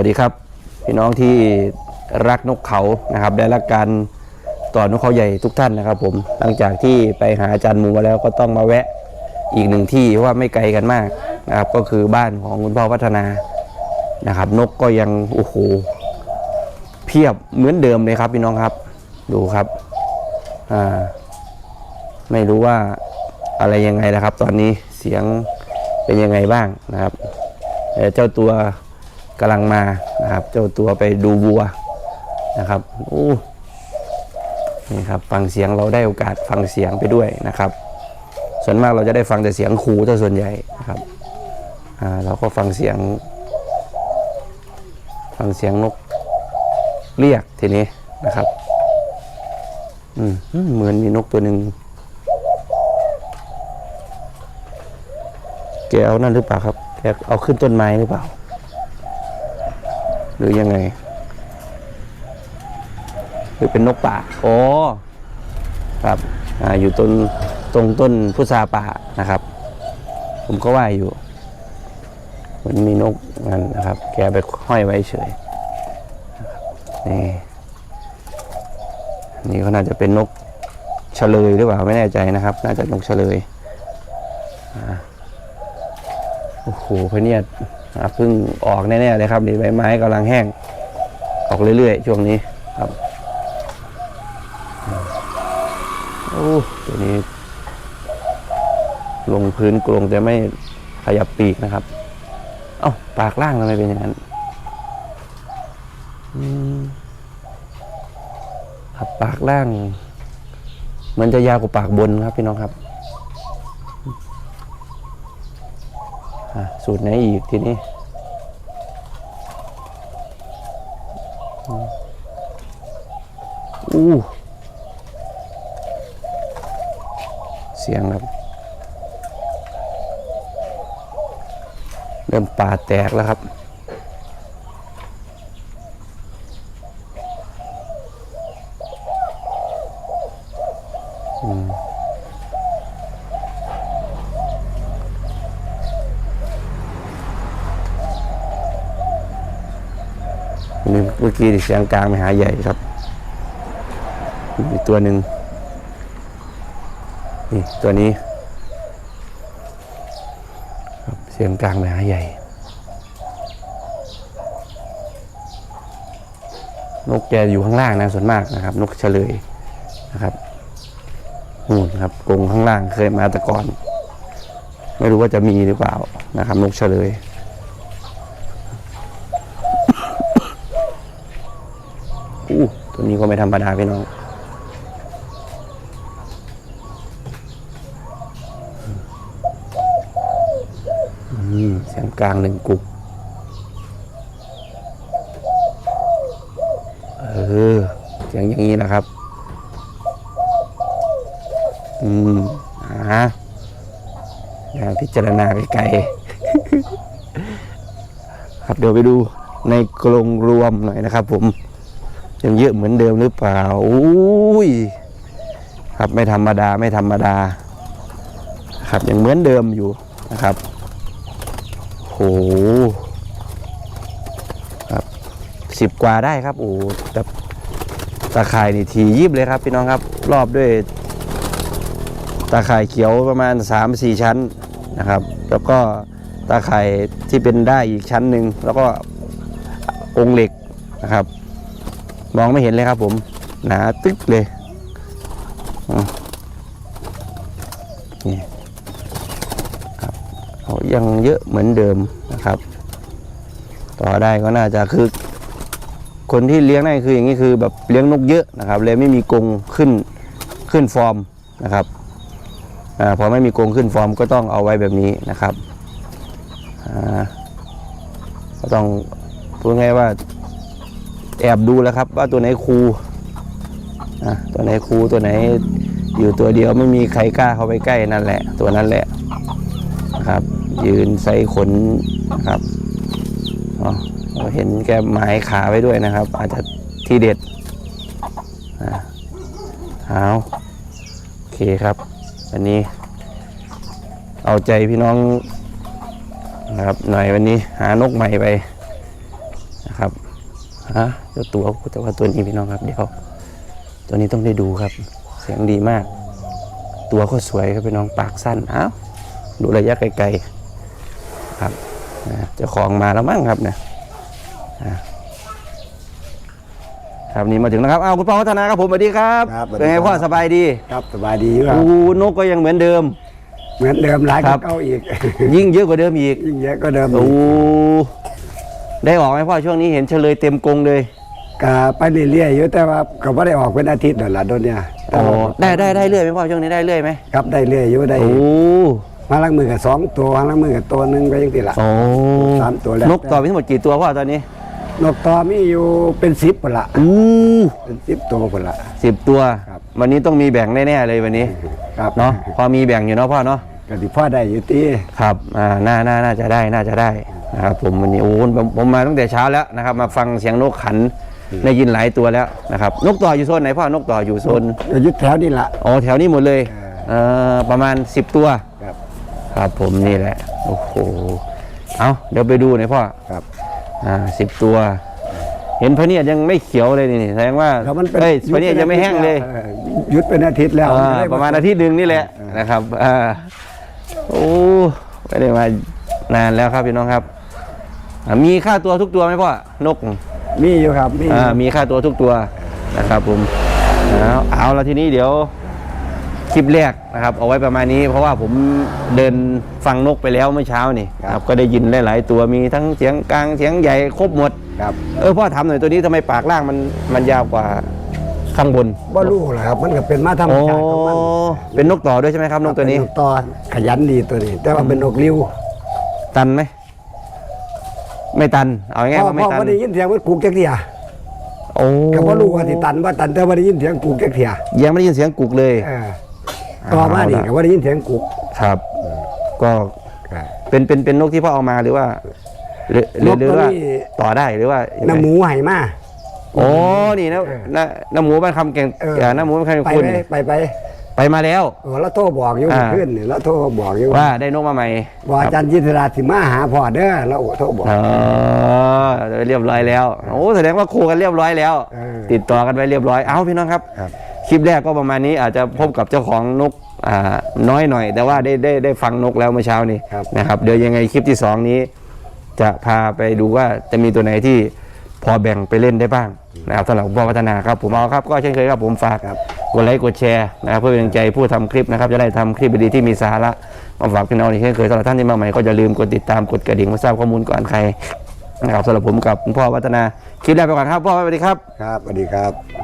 วัสดีครับ พี่น้องที่รักนกเขานะครับ ได้รับการต่อนกเขาใหญ่ทุกท่านนะครับ ผมหลังจากที่ไปหาอาจารย์หมูมาแล้วก็ต้องมาแวะอีกหนึ่งที่เพราะว่าไม่ไกลกันมากนะครับ ก็คือบ้านของคุณพ่อพัฒนานะครับ นกก็ยังโอ้โหเพียบเหมือนเดิมเลยครับพี่น้องครับ ดูครับอ่าไม่รู้ว่าอะไรยังไงนะครับ ตอนนี้เสียงเป็นยังไงบ้างนะครับเจ้าตัว กำลังมานะครับ เจ้าตัวไปดูวัวนะครับโอ้นี่ครับฟังเสียงเราได้โอกาสฟังเสียงไปด้วยนะครับ ส่วนมากเราจะได้ฟังแต่เสียงครูเจ้าส่วนใหญ่นะครับเราก็ฟังเสียง ฟังเสียงนกเรียกทีนี้นะครับอืมอืมเหมือนมีนกตัวหนึ่งแกเอานั่นหรือเปล่าครับแกเอาขึ้นต้นไม้หรือเปล่า หรือยังไง หรือเป็นนกป่าอ๋อครับอ่าอยู่ต้นตรงต้นพุทราป่านะครับ ผมก็ว่าอยู่เหมันมีนกนั่นนะครับ แกไปห้อยไว้เฉยนะครับนี่นี่ก็น่าจะเป็นนกเฉลยหรือเปล่าไม่แน่ใจนะครับ น่าจะนกเฉลยอ่าโอ้โหพะเนียดอ่า เพิ่งออกแน่ๆเลยครับนี่ใบไม้กำลังแห้ง ออกเรื่อยๆช่วงนี้ครับโอ้ตัวนี้ ลงพื้นกรงแต่ไม่ขยับปีกนะครับ เอ้าปากล่างทำไมเป็นอย่างนั้นครับปากล่าง มันจะยาวกว่าปากบนครับพี่น้องครับอะ สูตรไหนอีกทีนี้อู้เสียงครับ เริ่มป่าแตกแล้วครับ นี่เมื่อกี้เสียงกลางไปหาใหญ่ครับมีตัวหนึ่งนี่ตัวนี้ครับเสียงกลางไปหาใหญ่นกแกอยู่ข้างล่างนะส่วนมากนะครับ นกเฉลยนะครับนู่นครับกรงข้างล่างเคยมาแต่ก่อน ไม่รู้ว่าจะมีหรือเปล่านะครับ นกเฉลย อู้ตัวนี้ก็ไม่ธรรมดาพี่น้องอืมเสียงกลางหนึ่งกุกเออเสียงอย่างนี้นะครับ อืมอ่าอย่าพิจารณาไกลๆครับเดี๋ยวไปดูในกรงรวมหน่อยนะครับผม ยังเยอะเหมือนเดิมหรือเปล่าอุ้ยครับไม่ธรรมดาไม่ธรรมดา ครับยังเหมือนเดิมอยู่นะครับโหครับสิบกว่าได้ครับโอ้แต่ตาข่ายนี่ทียิบเลยครับพี่น้องครับ รอบด้วย ตาข่ายเขียวประมาณ 3-4 ชั้นนะครับ แล้วก็ตาข่ายที่เป็นได้อีกชั้นหนึ่งแล้วก็องเหล็กนะครับ มองไม่เห็นเลยครับผม หนาตึ๊กเลยนี่ครับยังเยอะเหมือนเดิมนะครับ ต่อได้ก็น่าจะคือ คนที่เลี้ยงได้คืออย่างนี้คือแบบเลี้ยงนกเยอะนะครับเลยไม่มีกรงขึ้นขึ้นฟอร์มนะครับอพอไม่มีกรงขึ้นฟอร์มก็ต้องเอาไว้แบบนี้นะครับก็ต้องพูดง่ายว่า แอบดูแล้วครับ ว่าตัวไหนครูตัวไหนครูตัวไหนอยู่ตัวเดียวไม่มีใครกล้าเข้าไปใกล้นั่นแหละ ตัวนั้นแหละนะครับ ยืนใส่ขนนะครับเราเห็นแกหมายขาไว้ด้วยนะครับ อาจจะที่เด็ดอะเอาโอเคครับวันนี้เอาใจพี่น้องนะครับหน่อยวันนี้หานกใหม่ไปนะครับ ฮะเจ้าตัวแต่ว่าตัวนี้พี่น้องครับเดี๋ยวตัวนี้ต้องได้ดูครับ เสียงดีมาก ตัวก็สวยครับพี่น้องปากสั้นอ้าวดูระยะไกลๆครับนะเจ้าของมาแล้วมั้งครับเนี่ยอะครับนี่มาถึงนะครับอ้าวคุณพ่อวัฒนาครับผมสวัสดีครับครับสวัสดีเป็นไงครับพ่อสบายดีครับสบายดีอยู่ครับโอ้นกก็ยังเหมือนเดิม เหมือนเดิมหลายคกรัว่าบเก่าอีก ยิ่งเยอะกว่าเดิมอีกยิ่งเยอะก็เดิมโอ้อีก ได้ออกไหมพ่อช่วงนี้เห็นเฉลยเต็มกรงเลยก็ไปเรื่อยๆอยู่แต่ว่าก็ไม่ได้ออกเป็นอาทิตย์นั่นแหละโดนเนี่ยอ๋อได้ได้ได้เรื่อยไหมพ่อช่วงนี้ได้เรื่อยไหมครับได้เรื่อยอยู่ได้โอ้มาลังมือกับสองตัวมาลังมือกับตัวหนึ่งก็ยังติดละ โอ้สามตัวแล้ว นกต่อมีทั้งหมดกี่ตัวพ่อตอนนี้นกต่อมีอยู่เป็นสิบปนละอู้เป็นสิบตัวปนละ สิบตัว ครับ วันนี้ต้องมีแบ่งแน่ๆเลยวันนี้ครับเนาะพอมีแบ่งอยู่เนาะพ่อเนาะ ก็ที่พ่อได้อยู่ที่ครับ อ่า น่าน่าน่าจะได้ น่าจะได้ นะครับผมวันนี้โอ้ผมผมมาตั้งแต่เช้าแล้วนะครับ มาฟังเสียงนกขันได้ยินหลายตัวแล้วนะครับนกต่ออยู่โซนไหนพ่อนกต่ออยู่โซนก็ยึดแถวนี่ละอ๋อแถวนี้หมดเลยเอ่อประมาณ 10 ตัวครับครับผมนี่แหละโอ้โหเอาเดี๋ยวไปดูหน่อยพ่อครับอ่าสิบตัว เห็นพระเนียดยังไม่เขียวเลยนี่แสดงว่าแล้วมันเป็นเอ้ยพระเนียดยังไม่แห้งเลยออหยุดเป็นอาทิตย์แล้วอ่าไได้ประมาณอาทิตย์หนึ่งนี่แหละนะครับอ่าโอ้ไม่ได้มานานแล้วครับพี่น้องครับอ่า มีค่าตัวทุกตัวไหมพ่อนกมีอยู่ครับมีอ่ามีค่าตัวทุกตัวนะครับผมเอาเอาแล้วทีนี้เดี๋ยวคลิปแรกนะครับ เอาไว้ประมาณนี้เพราะว่าผมเดินฟังนกไปแล้วเมื่อเช้านี่ครับก็ได้ยินหลาย ๆ ตัวมีทั้งเสียงกลางเสียงใหญ่ครบหมดครับเออพ่อถามหน่อยตัวนี้ทำไมปากล่างมันมันยาวกว่าข้างบนบ่รู้หรอกครับ มันก็เป็นมาธรรมโอ้ชาติของมันเป็นนกต่อด้วยใช่ไหมครับนกตัวนี้เป็ตอขยันดีตัวนี้ แต่ว่าเป็นนกริ้ว ตันไหม ไม่ตัน เอาง่ายๆพ่อว่าไม่พ่อตันบ่ได้ยินเสียงมันกูกจักเทียโอ้ก็บ่รู้ว่าสิตันว่าตันแต่บ่ได้ยินเสียงกูกจักเทียยังไม่ได้ยินเสียงกุกเลย เออต่อมานี่เอาล่ะก็บ่ได้ยินเสียงกูกครับ ก็เป็นเป็นเป็นนกที่พ่อเอามาหรือว่าหรือหรือหรือว่าต่อได้หรือว่ายังไงน้ำหมูให้มา โอ้นี่นะเออนะน้ำหมูบ้านคำแกงเออเอ่อน้ำหมูบ้านคำแกงไปคุณไหมไปไป ไปมาแล้วเออแล้วโทรบอกอยู่อ่า ขึ้นนี่แล้วโทรบอกอยู่ว่าได้นกมาใหม่บอกอาจารย์ยินทราสิมาหาพ่อเด้อแล้วโทรบอก เออเรียบร้อยแล้วโอ้แสดงว่าคู่กันเรียบร้อยแล้ว เออติดต่อกันไปเรียบร้อยเอ้าพี่น้องครับ ครับ คลิปแรกก็ประมาณนี้อาจจะพบกับเจ้าของนกอ่าน้อยหน่อย แต่ว่าได้ได้ได้ฟังนกแล้วเมื่อเช้านี้ครับ นะครับเดี๋ยวยังไงคลิปที่สองนี้ จะพาไปดูว่าจะมีตัวไหนที่ พอแบ่งไปเล่นได้บ้างนะครับสำหรับผมพัฒนาครับผมเอาครับก็เช่นเคยครับผมฝากครับกดไลค์กดแชร์นะครับเพื่อเป็นกำลังใจผู้ทำคลิปนะครับจะได้ทำคลิปดีที่มีสาระมาฝากพี่น้องอีกเช่นเคยสำหรับท่านที่มาใหม่ก็อย่าลืมกดติดตามกดกระดิ่งเพื่อทราบข้อมูลก่อนใครนะครับสำหรับผมกับคุณพ่อวัฒนาคลิปแรกไปก่อนครับพ่อสวัสดีครับครับสวัสดีครับ